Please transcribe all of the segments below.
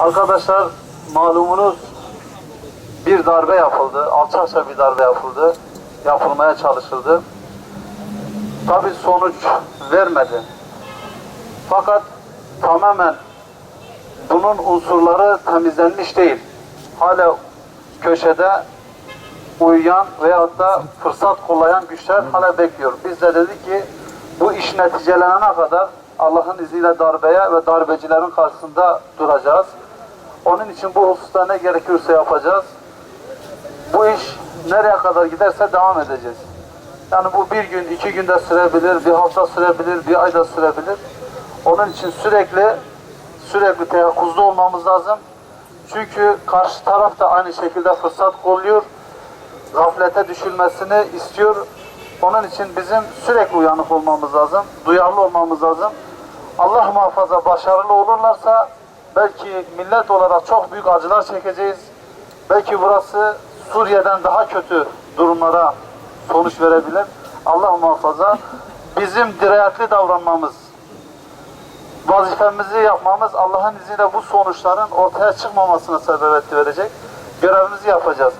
Arkadaşlar malumunuz bir darbe yapıldı. Alçakça bir darbe yapıldı. Yapılmaya çalışıldı. Tabi sonuç vermedi. Fakat tamamen bunun unsurları temizlenmiş değil. Hala köşede uyuyan veyahut da fırsat kollayan güçler hala bekliyor. Biz de dedik ki bu iş neticelenene kadar Allah'ın izniyle darbeye ve darbecilerin karşısında duracağız. Onun için bu hususta ne gerekiyorsa yapacağız. Bu iş nereye kadar giderse devam edeceğiz. Yani bu bir gün, iki günde sürebilir, bir hafta sürebilir, bir ayda sürebilir. Onun için sürekli sürekli teyakkuzda olmamız lazım. Çünkü karşı taraf da aynı şekilde fırsat kolluyor. Gaflete düşülmesini istiyor. Onun için bizim sürekli uyanık olmamız lazım. Duyarlı olmamız lazım. Allah muhafaza başarılı olurlarsa belki millet olarak çok büyük acılar çekeceğiz. Belki burası Suriye'den daha kötü durumlara sonuç verebilir. Allah muhafaza bizim dirayetli davranmamız, vazifemizi yapmamız Allah'ın izniyle bu sonuçların ortaya çıkmamasına sebebiyet verecek. Görevimizi yapacağız.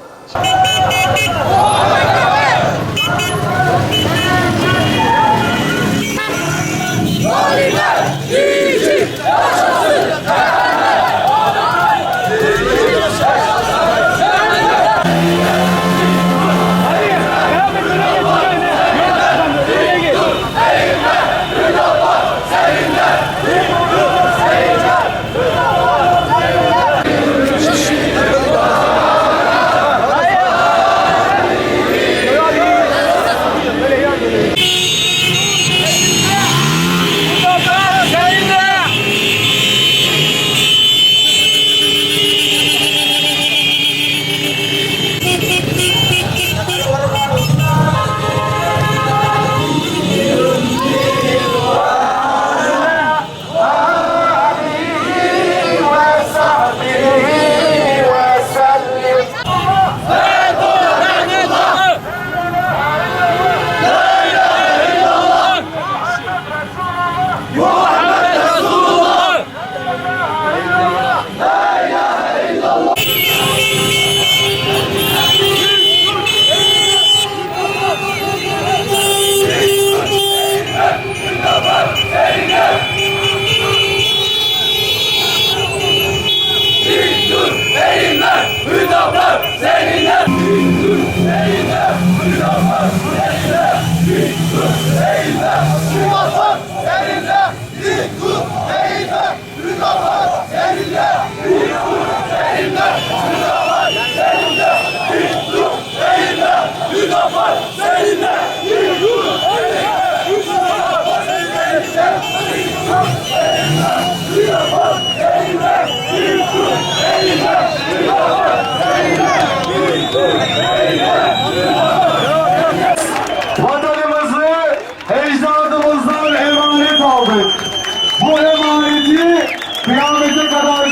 Vatanımızı ecdadımızdan emanet aldık. Bu emaneti kıyamete kadar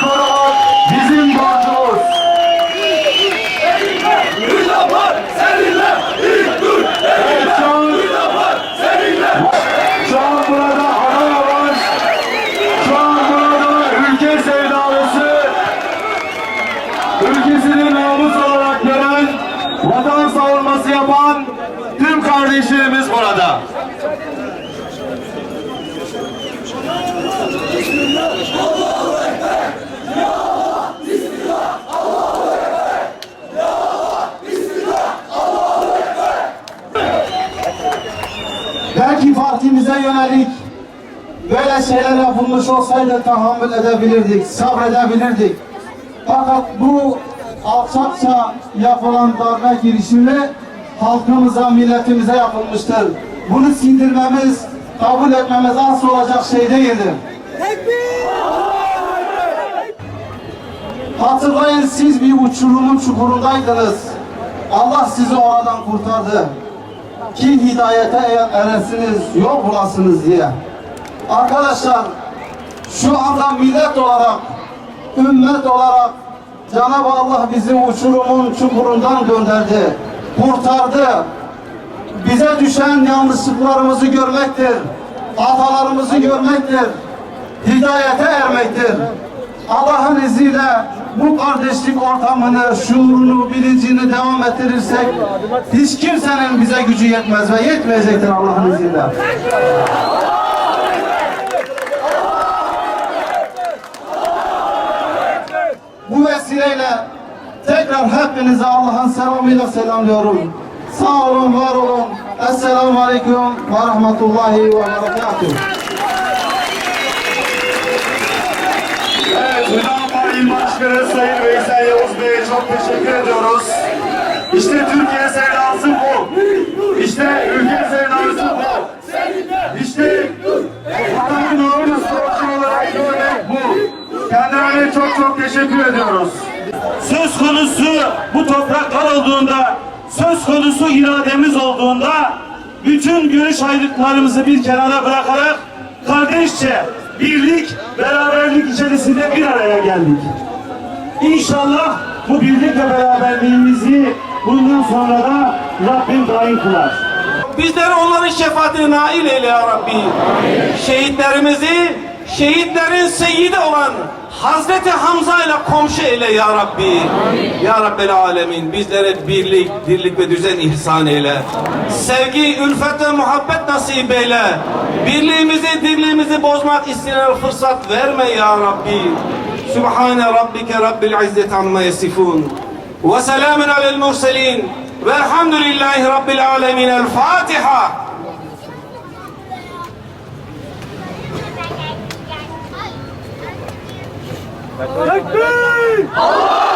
kardeşlerimiz burada. Belki partimize yönelik böyle şeyler yapılmış olsaydı tahammül edebilirdik, sabredebilirdik. Fakat bu alçakça yapılan darbe girişimi halkımıza, milletimize yapılmıştır. Bunu sindirmemiz, kabul etmemiz asıl olacak şey değildir. Hatırlayın siz bir uçurumun çukurundaydınız. Allah sizi oradan kurtardı. Ki hidayete eresiniz, yol bulasınız diye. Arkadaşlar şu anda millet olarak, ümmet olarak Cenab-ı Allah bizi uçurumun çukurundan gönderdi, kurtardı. Bize düşen yanlışlıklarımızı görmektir, hatalarımızı görmektir, hidayete ermektir. Allah'ın izniyle bu kardeşlik ortamını, şuurunu, bilincini devam ettirirsek hiç kimsenin bize gücü yetmez ve yetmeyecektir Allah'ın izniyle. Bu vesileyle tekrar hepinize Allah'ın selamıyla selamlıyorum. Sağ olun, var olun. Esselamu Aleyküm ve Rahmetullahi ve Berekatuhu. Evet, Hüdapar İl Başkanı Sayın Veysel Yavuz Bey'e çok teşekkür ediyoruz. İşte Türkiye sevdası bu. İşte ülke sevdası bu. İşte vatanın uğurlu sporcu olarak görmek bu. Kendilerine çok çok teşekkür ediyoruz. Söz konusu bu topraklar olduğunda, söz konusu irademiz olduğunda bütün görüş ayrılıklarımızı bir kenara bırakarak kardeşçe birlik, beraberlik içerisinde bir araya geldik. İnşallah bu birlik ve beraberliğimizi bundan sonra da Rabbim daim kılar. Bizleri onların şefaatine nail eyle ya Rabbi. Şehitlerimizi, şehitlerin seyyidi olan Hazreti Hamza ile komşu eyle ya Rabbi. Ya Rabbel Alemin bizlere birlik, dirlik ve düzen ihsan eyle. Sevgi, ülfet ve muhabbet nasip eyle. Birliğimizi, dirliğimizi bozmak isteyen fırsat verme ya Rabbi. Sübhane Rabbike Rabbil İzzet amma yasifun. Ve selamun alel murselin. Velhamdülillahi Rabbil alemin. El Fatiha. Allah